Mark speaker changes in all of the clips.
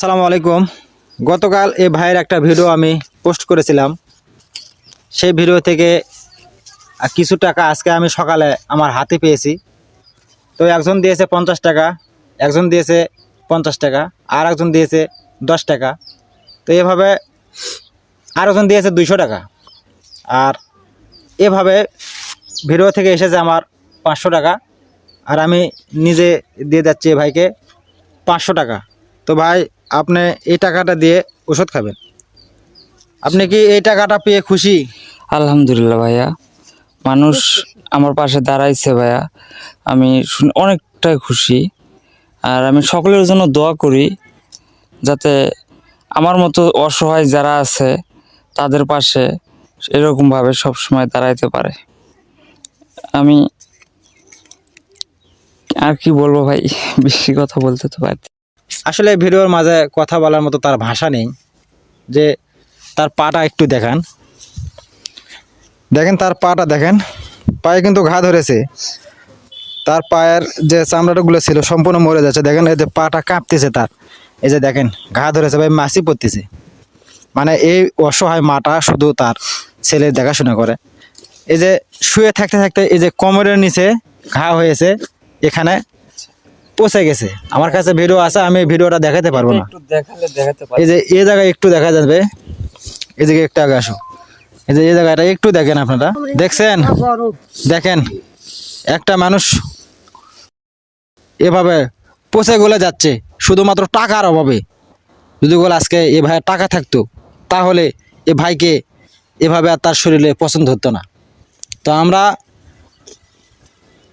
Speaker 1: আসসালামু আলাইকুম। গতকাল এই ভাইয়ের একটা ভিডিও আমি পোস্ট করেছিলাম। সেই ভিডিও থেকে কিছু টাকা আজকে আমি সকালে আমার হাতে পেয়েছি। তো একজন দিয়েছে পঞ্চাশ টাকা, একজন দিয়েছে পঞ্চাশ টাকা, আর একজন দিয়েছে দশ টাকা। তো এভাবে আর একজন দিয়েছে দুইশো টাকা। আর এভাবে ভিডিও থেকে এসেছে আমার পাঁচশো টাকা। আর আমি নিজে দিয়ে যাচ্ছি ভাইকে পাঁচশো টাকা। তো ভাই আপনি এই টাকাটা দিয়ে ওষুধ খাবেন। আপনি কি এই টাকাটা পেয়ে খুশি?
Speaker 2: আলহামদুলিল্লাহ ভাইয়া। মানুষ আমার পাশে দাঁড়াইছে ভাইয়া। আমি অনেকটাই খুশি। আর আমি সকলের জন্য দোয়া করি, যাতে আমার মতো অসহায় যারা আছে, তাদের পাশে এরকমভাবে সবসময় দাঁড়াইতে পারে। আমি আর কি বলব ভাই, বেশি কথা বলতে তো পারছি
Speaker 1: আসলে ভিডিওর মাঝে কথা বলার মতো তার ভাষা নেই, যে তার পাটা একটু দেখান। দেখেন তার পাটা দেখেন, পায়ে কিন্তু ঘা ধরেছে। তার পায়ের যে চামড়াটাগুলো ছিল সম্পূর্ণ মরে যাচ্ছে। দেখেন এই যে পাটা কাঁপতেছে তার। এই যে দেখেন, ঘা ধরেছে ভাই মাসি পড়তেছে। মানে এই অসহায় মাটা শুধু তার ছেলে দেখাশোনা করে। এই যে শুয়ে থাকতে থাকতে এই যে কোমরের নিচে ঘা হয়েছে, এখানে পচে গেছে। আমার কাছে ভিডিও আছে আমি ভিডিওটা দেখাতে পারব না।
Speaker 2: দেখালে দেখাতে
Speaker 1: এই যে এই জায়গায় একটু দেখা যাবে। এই দিকে একটু আগে আসো। এই যে এই জায়গাটা একটু দেখেন আপনারা। দেখছেন? দেখেন একটা মানুষ এভাবে পচে গলে যাচ্ছে শুধুমাত্র টাকার অভাবে। যদি বলে আজকে এ ভাইয়ের টাকা থাকতো তাহলে এ ভাইকে এভাবে আর তার শরীরে পছন্দ হতো না। তো আমরা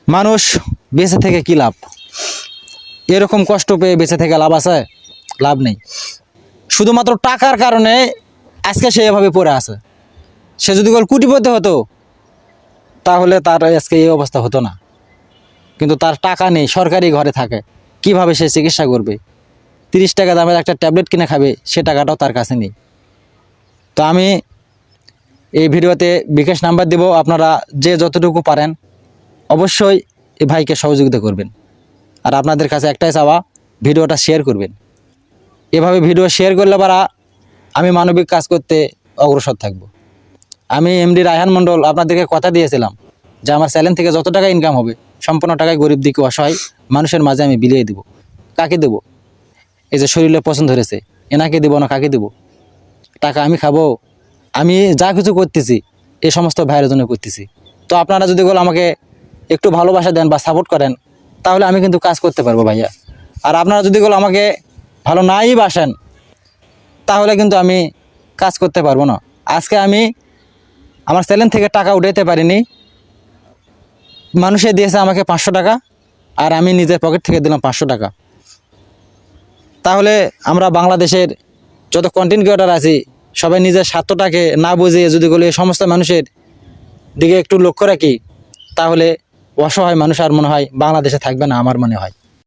Speaker 1: মানুষ বেঁচে থেকে কি লাভ? এরকম কষ্ট পেয়ে বেঁচে থেকে লাভ আছে? লাভ নেই। শুধুমাত্র টাকার কারণে আজকে সে এভাবে পড়ে আছে। সে যদি বল কুটিপতি হতো, তাহলে তার আজকে এই অবস্থা হতো না। কিন্তু তার টাকা নেই, সরকারি ঘরে থাকে। কীভাবে সে চিকিৎসা করবে? তিরিশ টাকা দামের একটা ট্যাবলেট কিনে খাবে, সে টাকাটাও তার কাছে নেই। তো আমি এই ভিডিওতে বিকাশ নাম্বার দেব, আপনারা যে যতটুকু পারেন, অবশ্যই এই ভাইকে সহযোগিতা করবেন। আর আপনাদের কাছে একটাই চাওয়া, ভিডিওটা শেয়ার করবেন। এভাবে ভিডিও শেয়ার করলে পারা আমি মানবিক কাজ করতে অগ্রসর থাকব। আমি এমডি রায়হান মণ্ডল আপনাদেরকে কথা দিয়েছিলাম যে আমার চ্যানেল থেকে যত টাকা ইনকাম হবে, সম্পূর্ণ টাকায় গরিব দিকে অসহায় মানুষের মাঝে আমি বিলিয়ে দেব। কাকে দেব? এই যে শরীরে পছন্দ ধরেছে এনাকে দেবো না কাকে দেব? টাকা আমি খাব, আমি যা কিছু করতেছি এই সমস্ত ভাইয়ের জন্য করতেছি। তো আপনারা যদি বল আমাকে একটু ভালোবাসা দেন বা সাপোর্ট করেন তাহলে আমি কিন্তু কাজ করতে পারব ভাইয়া। আর আপনারা যদি বলো আমাকে ভালো নাই বাসেন, তাহলে কিন্তু আমি কাজ করতে পারব না। আজকে আমি আমার চ্যানেল থেকে টাকা উঠাইতে পারিনি। মানুষে দিয়েছে আমাকে পাঁচশো টাকা, আর আমি নিজের পকেট থেকে দিলাম পাঁচশো টাকা। তাহলে আমরা বাংলাদেশের যত কন্টেন্ট ক্রিয়েটার আছি, সবাই নিজের স্বার্থটাকে না বুঝিয়ে যদি বলি সমস্ত মানুষের দিকে একটু লক্ষ্য রাখি, তাহলে অসহায় মানুষ আর মনে হয় বাংলাদেশে থাকবে না আমার মনে হয়।